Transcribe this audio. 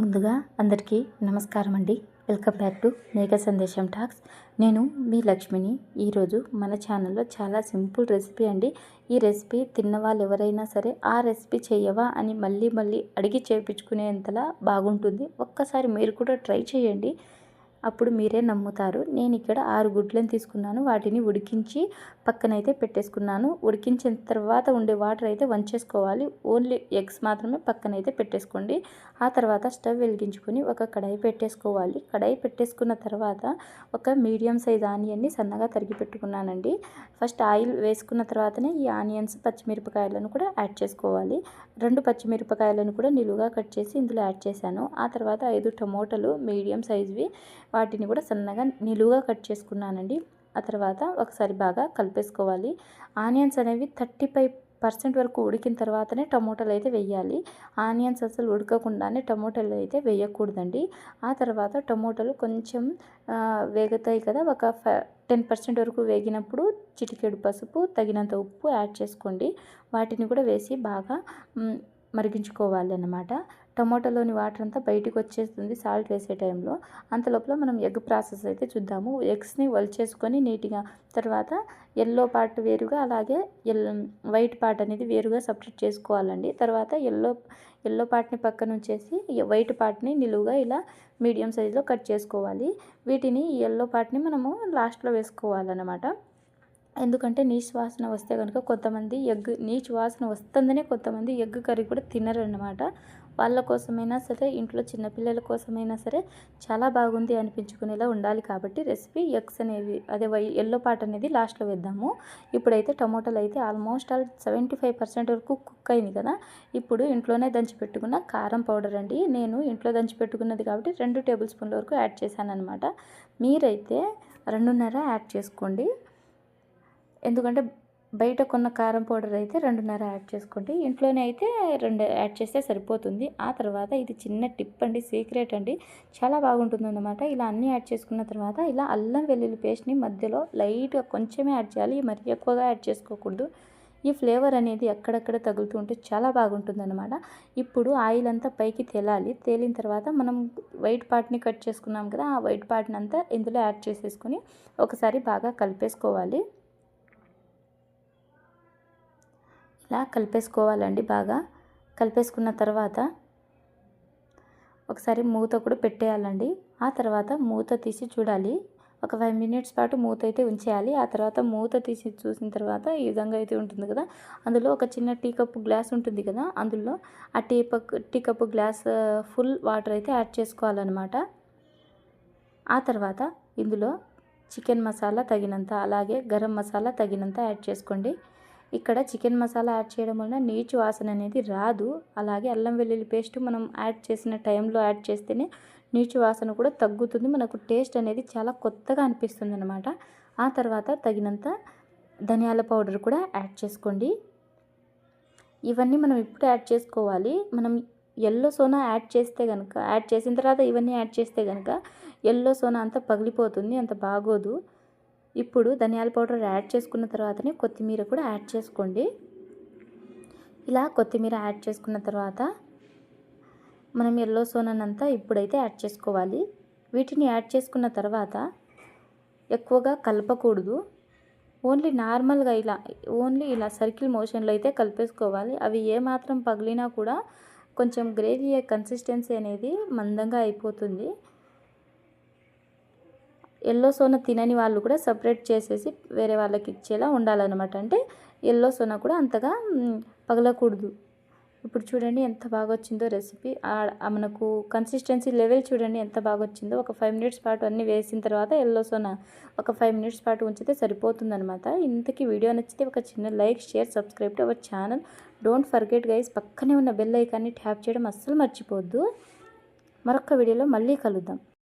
ముందుగా అందరికీ నమస్కారం అండి. వెల్కమ్ బ్యాక్ టు మేఘ సందేశం టాక్స్. నేను మీ లక్ష్మిని. ఈరోజు మన ఛానల్లో చాలా సింపుల్ రెసిపీ అండి. ఈ రెసిపీ తిన్న వాళ్ళు ఎవరైనా సరే ఆ రెసిపీ చేయవా అని మళ్ళీ మళ్ళీ అడిగి చేయించుకునేంతలా బాగుంటుంది. ఒక్కసారి మీరు కూడా ట్రై చేయండి. అప్పుడు మీరే నమ్ముతారు. నేను ఇక్కడ ఆరు గుడ్లను తీసుకున్నాను. వాటిని ఉడికించి పక్కనైతే పెట్టేసుకున్నాను. ఉడికించిన తర్వాత ఉండే వాటర్ అయితే వంచేసుకోవాలి. ఓన్లీ ఎగ్స్ మాత్రమే పక్కనైతే పెట్టేసుకోండి. ఆ తర్వాత స్టవ్ వెలిగించుకొని ఒక కడాయి పెట్టేసుకోవాలి. కడాయి పెట్టేసుకున్న తర్వాత ఒక మీడియం సైజ్ ఆనియన్ని సన్నగా తరిగి పెట్టుకున్నానండి. ఫస్ట్ ఆయిల్ వేసుకున్న తర్వాతనే ఈ ఆనియన్స్ పచ్చిమిరపకాయలను కూడా యాడ్ చేసుకోవాలి. రెండు పచ్చిమిరపకాయలను కూడా నిలువుగా కట్ చేసి ఇందులో యాడ్ చేశాను. ఆ తర్వాత ఐదు టమోటాలు మీడియం సైజ్వి వాటిని కూడా సన్నగా నిలువుగా కట్ చేసుకున్నానండి. ఆ తర్వాత ఒకసారి బాగా కలిపేసుకోవాలి. ఆనియన్స్ అనేవి థర్టీ ఫైవ్ పర్సెంట్ వరకు ఉడికిన తర్వాతనే టమోటాలు అయితే వేయాలి. ఆనియన్స్ అసలు ఉడకకుండానే టమోటాలు అయితే వేయకూడదండి. ఆ తర్వాత టమోటాలు కొంచెం వేగుతాయి కదా ఒక టెన్ పర్సెంట్ వరకు వేగినప్పుడు చిటికెడు పసుపు తగినంత ఉప్పు యాడ్ చేసుకోండి. వాటిని కూడా వేసి బాగా మరిగించుకోవాలి అన్నమాట టమాటోలోని వాటర్ అంతా బయటికి వచ్చేస్తుంది సాల్ట్ వేసే టైంలో. అంతలోపల మనం ఎగ్ ప్రాసెస్ అయితే చూద్దాము. ఎగ్స్ని వల్చేసుకొని నీట్గా తర్వాత ఎల్లో పార్ట్ వేరుగా అలాగే ఎల్ వైట్ పార్ట్ అనేది వేరుగా సపరేట్ చేసుకోవాలండి. తర్వాత ఎల్లో ఎల్లో పార్ట్ని పక్కన ఉంచేసి వైట్ పార్ట్ని నిలువుగా ఇలా మీడియం సైజులో కట్ చేసుకోవాలి. వీటిని ఎల్లో పార్ట్ని మనము లాస్ట్లో వేసుకోవాలన్నమాట. ఎందుకంటే నీచు వాసన వస్తే కనుక కొంతమంది ఎగ్ నీచు వాసన వస్తుందనే కొంతమంది ఎగ్ కర్రీ కూడా తినరన్నమాట. వాళ్ళ కోసమైనా సరే ఇంట్లో చిన్నపిల్లల కోసమైనా సరే చాలా బాగుంది అనిపించుకునేలా ఉండాలి కాబట్టి రెసిపీ ఎగ్స్ అనేవి అదే వై ఎల్లో పాట్ అనేది లాస్ట్లో వేద్దాము. ఇప్పుడైతే టమోటాలు అయితే almost all seventy five percent వరకు కుక్ అయింది కదా. ఇప్పుడు ఇంట్లోనే దంచి పెట్టుకున్న కారం పౌడర్ అండి. నేను ఇంట్లో దంచి పెట్టుకున్నది కాబట్టి రెండు టేబుల్ స్పూన్ల వరకు యాడ్ చేశాను అనమాట మీరైతే రెండున్నర యాడ్ చేసుకోండి. ఎందుకంటే బయట కొన్న కారం పౌడర్ అయితే రెండున్నర యాడ్ చేసుకోండి. ఇంట్లోనే అయితే రెండు యాడ్ చేస్తే సరిపోతుంది. ఆ తర్వాత ఇది చిన్న టిప్ అండి సీక్రెట్ అండి. చాలా బాగుంటుంది అనమాట ఇలా అన్నీ యాడ్ చేసుకున్న తర్వాత ఇలా అల్లం వెల్లుల్లి పేస్ట్ని మధ్యలో లైట్గా కొంచెమే యాడ్ చేయాలి. మరి ఎక్కువగా యాడ్ చేసుకోకూడదు. ఈ ఫ్లేవర్ అనేది ఎక్కడెక్కడ తగులుతూ ఉంటే చాలా బాగుంటుంది అనమాట ఇప్పుడు ఆయిల్ అంతా పైకి తేలాలి. తేలిన తర్వాత మనం వైట్ పార్ట్ని కట్ చేసుకున్నాం కదా ఆ వైట్ పార్ట్ని అంతా ఇందులో యాడ్ చేసేసుకొని ఒకసారి బాగా కలిపేసుకోవాలి. ఇలా కలిపేసుకోవాలండి బాగా. కలిపేసుకున్న తర్వాత ఒకసారి మూత కూడా పెట్టేయాలండి. ఆ తర్వాత మూత తీసి చూడాలి. ఒక ఫైవ్ మినిట్స్ పాటు మూత అయితే ఉంచేయాలి. ఆ తర్వాత మూత తీసి చూసిన తర్వాత ఈ విధంగా అయితే ఉంటుంది కదా. అందులో ఒక చిన్న టీ కప్పు గ్లాస్ ఉంటుంది కదా. అందులో ఆ tea tea cup glass full water అయితే యాడ్ చేసుకోవాలన్నమాట. ఆ తర్వాత ఇందులో చికెన్ మసాలా తగినంత అలాగే గరం మసాలా తగినంత యాడ్ చేసుకోండి. ఇక్కడ చికెన్ మసాలా యాడ్ చేయడం వలన నీచు వాసన అనేది రాదు. అలాగే అల్లం వెల్లుల్లి పేస్ట్ మనం యాడ్ చేసిన టైంలో యాడ్ చేస్తేనే నీచు వాసన కూడా తగ్గుతుంది. మనకు టేస్ట్ అనేది చాలా కొత్తగా అనిపిస్తుంది అనమాట ఆ తర్వాత తగినంత ధనియాల పౌడర్ కూడా యాడ్ చేసుకోండి. ఇవన్నీ మనం ఇప్పుడు యాడ్ చేసుకోవాలి. మనం ఎల్లో సోనా యాడ్ చేస్తే కనుక యాడ్ చేసిన తర్వాత ఇవన్నీ యాడ్ చేస్తే కనుక ఎల్లో సోనా అంతా పగిలిపోతుంది అంత బాగోదు. ఇప్పుడు ధనియాల పౌడర్ యాడ్ చేసుకున్న తర్వాతనే కొత్తిమీర కూడా యాడ్ చేసుకోండి. ఇలా కొత్తిమీర యాడ్ చేసుకున్న తర్వాత మనం ఎల్లో సోనన్ అంతా ఇప్పుడైతే యాడ్ చేసుకోవాలి. వీటిని యాడ్ చేసుకున్న తర్వాత ఎక్కువగా కలపకూడదు. ఓన్లీ నార్మల్గా ఇలా ఓన్లీ ఇలా సర్కిల్ మోషన్లో అయితే కలిపేసుకోవాలి. అవి ఏమాత్రం పగిలినా కూడా కొంచెం గ్రేవీ కన్సిస్టెన్సీ అనేది మందంగా అయిపోతుంది. ఎల్లో సోనా తినని వాళ్ళు కూడా సపరేట్ చేసేసి వేరే వాళ్ళకి ఇచ్చేలా ఉండాలన్నమాట. అంటే ఎల్లో సోనా కూడా అంతగా పగలకూడదు. ఇప్పుడు చూడండి ఎంత బాగా వచ్చిందో రెసిపీ మనకు కన్సిస్టెన్సీ లెవెల్ చూడండి ఎంత బాగా వచ్చిందో ఒక ఫైవ్ మినిట్స్ పాటు అన్నీ వేసిన తర్వాత ఎల్లో సోనా ఒక ఫైవ్ మినిట్స్ పాటు ఉంచితే సరిపోతుందనమాట ఇంతకీ వీడియో నచ్చితే ఒక చిన్న like share subscribe to our channel. Don't forget guys పక్కనే ఉన్న బెల్ ఐకాన్ని ట్యాప్ చేయడం అస్సలు మర్చిపోవద్దు మరొక వీడియోలో మళ్ళీ కలుద్దాం.